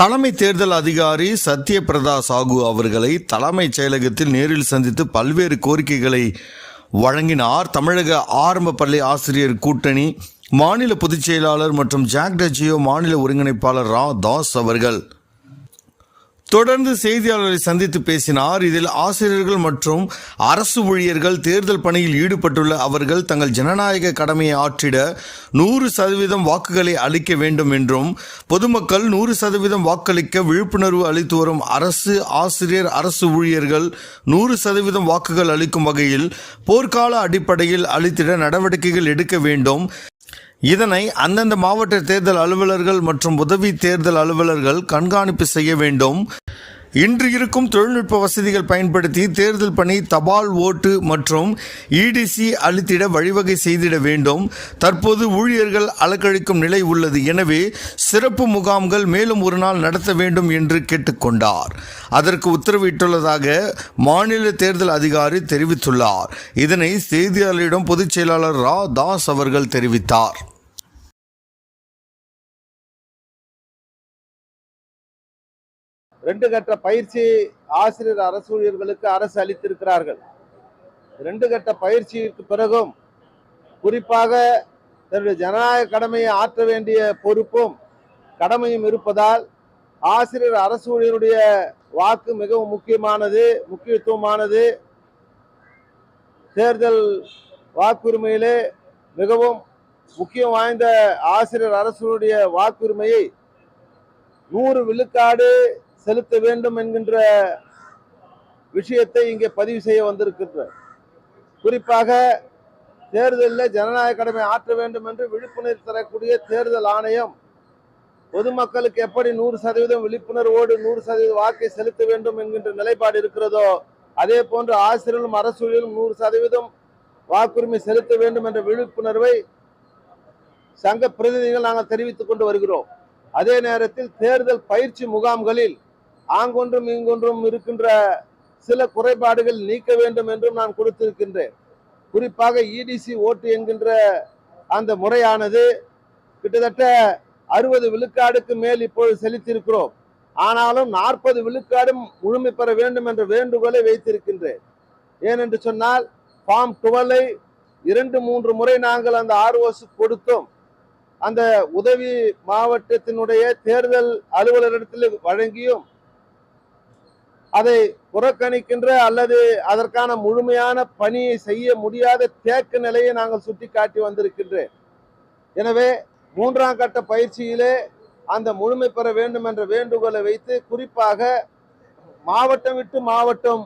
தலைமை தேர்தல் அதிகாரி சத்யபிரதா சாகு அவர்களை தலைமைச் செயலகத்தில் நேரில் சந்தித்து பல்வேறு கோரிக்கைகளை வழங்கினார். தமிழக ஆரம்ப பள்ளி ஆசிரியர் கூட்டணி மாநில பொதுச் செயலாளர் மற்றும் ஜாக் டஜியோ மாநில ஒருங்கிணைப்பாளர் ரா தாஸ் அவர்கள். தொடர்ந்து செய்தியாளர்களை சந்தித்து பேசினார். இதில் ஆசிரியர்கள் மற்றும் அரசு ஊழியர்கள் தேர்தல் பணியில் ஈடுபட்டுள்ள அவர்கள் தங்கள் ஜனநாயக கடமையை ஆற்றிட நூறு சதவீதம் வாக்குகளை அளிக்க வேண்டும் என்றும் பொதுமக்கள் நூறு சதவீதம் வாக்களிக்க விழிப்புணர்வு அளித்து வரும் அரசு ஆசிரியர் அரசு ஊழியர்கள் நூறு சதவீதம் வாக்குகள் அளிக்கும் வகையில் போர்க்கால அடிப்படையில் அளித்திட நடவடிக்கைகள் எடுக்க வேண்டும். இதனை அந்தந்த மாவட்ட தேர்தல் அலுவலர்கள் மற்றும் உதவி தேர்தல் அலுவலர்கள் கண்காணிப்பு செய்ய வேண்டும். இன்று இருக்கும் தொழில்நுட்ப வசதிகள் பயன்படுத்தி தேர்தல் பணி தபால் ஓட்டு மற்றும் இடிசி அளித்திட வழிவகை செய்திட வேண்டும். தற்போது ஊழியர்கள் அலக்கழிக்கும் நிலை உள்ளது. எனவே சிறப்பு முகாம்கள் மேலும் ஒரு நாள் நடத்த வேண்டும் என்று கேட்டுக்கொண்டார். அதற்கு உத்தரவிட்டுள்ளதாக மாநில தேர்தல் அதிகாரி தெரிவித்துள்ளார். இதனை செய்தியாளரிடம் பொதுச் செயலாளர் ரா தாஸ் அவர்கள் தெரிவித்தார். ரெண்டு கட்ட பயிற்சி ஆசிரியர் அரசு ஊழியர்களுக்கு அரசு அளித்திருக்கிறார்கள். ரெண்டு கட்ட பயிற்சிக்கு பிறகும் குறிப்பாக தன்னுடைய ஜனநாயக கடமையை ஆற்ற வேண்டிய பொறுப்பும் கடமையும் இருப்பதால் ஆசிரியர் அரசு ஊழியருடைய வாக்கு மிகவும் முக்கியமானது முக்கியத்துவமானது. தேர்தல் வாக்குரிமையிலே மிகவும் முக்கியம் வாய்ந்த ஆசிரியர் அரசுடைய வாக்குரிமையை நூறு விழுக்காடு செலுத்த வேண்டும் என்கின்ற விஷயத்தை இங்கே பதிவு செய்ய வந்திருக்கின்ற குறிப்பாக தேர்தலில் ஜனநாயக கடமை ஆற்ற வேண்டும் என்று விழிப்புணர்வு தரக்கூடிய தேர்தல் ஆணையம் பொதுமக்களுக்கு எப்படி நூறு சதவீதம் விழிப்புணர்வோடு நூறு சதவீத வாக்கை செலுத்த வேண்டும் என்கின்ற நிலைப்பாடு இருக்கிறதோ அதே போன்று ஆசிரியர்களும் அரசூழியரும் நூறு சதவீதம் வாக்குரிமை செலுத்த வேண்டும் என்ற விழிப்புணர்வை சங்க பிரதிநிதிகள் நாங்கள் தெரிவித்துக் கொண்டு வருகிறோம். அதே நேரத்தில் தேர்தல் பயிற்சி முகாம்களில் ஆங்கொன்றும் இங்கொன்றும் இருக்கின்ற சில குறைபாடுகள் நீக்க வேண்டும் என்றும் நான் கொடுத்திருக்கின்றேன். குறிப்பாக இடிசி ஓட்டு என்கின்ற அந்த முறையானது கிட்டத்தட்ட அறுபது விழுக்காடுக்கு மேல் இப்பொழுது செலுத்தியிருக்கிறோம் ஆனாலும் நாற்பது விழுக்காடும் முழுமை பெற வேண்டும் என்ற வேண்டுகோளை வைத்திருக்கின்றேன். ஏனென்று சொன்னால் ஃபார்ம் டுவெல்லை இரண்டு மூன்று முறை நாங்கள் அந்த ஆர்ஓஸ் கொடுத்தோம். அந்த உதவி மாவட்டத்தினுடைய தேர்தல் அலுவலரிடத்தில் வழங்கியும் அதை புறக்கணிக்கின்ற அல்லது அதற்கான முழுமையான பணியை செய்ய முடியாத தேக்க நிலையை நாங்கள் சுட்டி காட்டி வந்திருக்கின்றேன். எனவே மூன்றாம் கட்ட பயிற்சியிலே அந்த முழுமை பெற வேண்டும் என்ற வேண்டுகோளை வைத்து குறிப்பாக மாவட்டம் விட்டு மாவட்டம்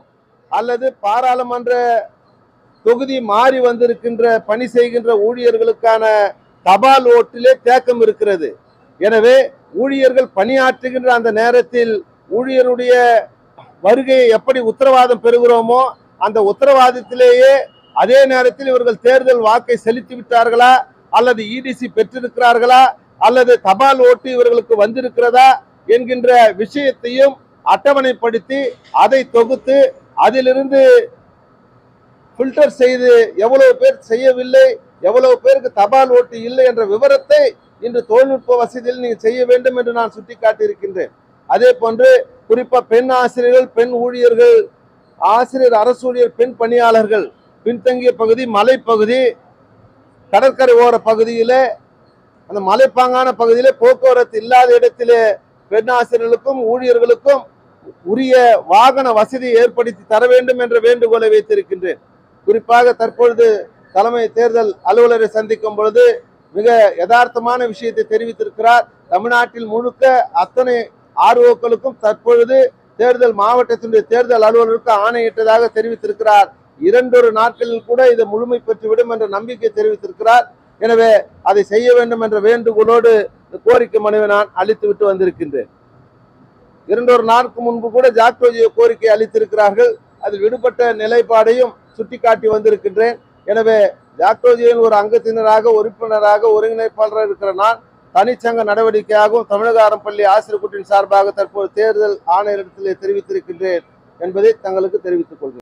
அல்லது பாராளுமன்ற தொகுதி மாறி வந்திருக்கின்ற பணி செய்கின்ற ஊழியர்களுக்கான தபால் ஓட்டிலே தேக்கம் இருக்கிறது. எனவே ஊழியர்கள் பணியாற்றுகின்ற அந்த நேரத்தில் ஊழியருடைய வருகையை எப்படி உத்தரவாதம் பெறுகிறோமோ அந்த உத்தரவாதத்திலேயே அதே நேரத்தில் இவர்கள் தேர்தல் வாக்கை செலுத்தி விட்டார்களா? அல்லது இடிசி பெற்றிருக்கிறார்களா? அல்லது தபால் ஓட்டு இவர்களுக்கு வந்திருக்கிறதா? என்கின்ற விஷயத்தையும் அட்டவணைப்படுத்தி அதை தொகுத்து அதிலிருந்து ஃபில்டர் செய்து எவ்வளவு பேர் செய்யவில்லை எவ்வளவு பேருக்கு தபால் ஓட்டு இல்லை என்ற விவரத்தை இன்று தொழில்நுட்ப வசதியில் நீங்கள் செய்ய வேண்டும் என்று நான் சுட்டிக்காட்டியிருக்கின்றேன். அதே போன்று குறிப்பாக பெண் ஆசிரியர்கள் பெண் ஊழியர்கள் ஆசிரியர் அரசு ஊழியர் பெண் பணியாளர்கள் பின்தங்கிய பகுதி மலைப்பகுதி கடற்கரை ஓர பகுதியில் அந்த மலைப்பாங்கான பகுதியில் போக்குவரத்து இல்லாத இடத்திலே பெண் ஆசிரியர்களுக்கும் ஊழியர்களுக்கும் உரிய வாகன வசதியை ஏற்படுத்தி தர வேண்டும் என்ற வேண்டுகோளை வைத்திருக்கின்றேன். குறிப்பாக தற்பொழுது தலைமை தேர்தல் அலுவலரை சந்திக்கும் பொழுது மிக யதார்த்தமான விஷயத்தை தெரிவித்திருக்கிறார். தமிழ்நாட்டில் முழுக்க அத்தனை ஆர்ஓக்களுக்கும் தற்பொழுது தேர்தல் மாவட்டத்தினுடைய தேர்தல் அலுவலருக்கு ஆணையிட்டதாக தெரிவித்திருக்கிறார். இரண்டொரு நாட்களில் கூட இது முழுமை பெற்றுவிடும் என்ற நம்பிக்கை தெரிவித்திருக்கிறார். எனவே அதை செய்ய வேண்டும் என்ற வேண்டுகோளோடு இந்த கோரிக்கை மனுவை நான் அளித்து விட்டு வந்திருக்கின்றேன். இரண்டொரு நாட்கு முன்பு கூட ஜாக்டோஜிய கோரிக்கை அளித்திருக்கிறார்கள். அதில் விடுபட்ட நிலைப்பாடையும் சுட்டிக்காட்டி வந்திருக்கின்றேன். எனவே ஜாக்டோஜியின் ஒரு அங்கத்தினராக உறுப்பினராக ஒருங்கிணைப்பாளராக இருக்கிற நான் தனிச்சங்க நடவடிக்கையாகவும் தமிழக அறம்பள்ளி ஆசிரியர் கூட்டின் சார்பாக தற்போது தேர்தல் ஆணையரிடத்திலே தெரிவித்திருக்கின்றேன் என்பதை தங்களுக்கு தெரிவித்துக் கொள்கிறேன்.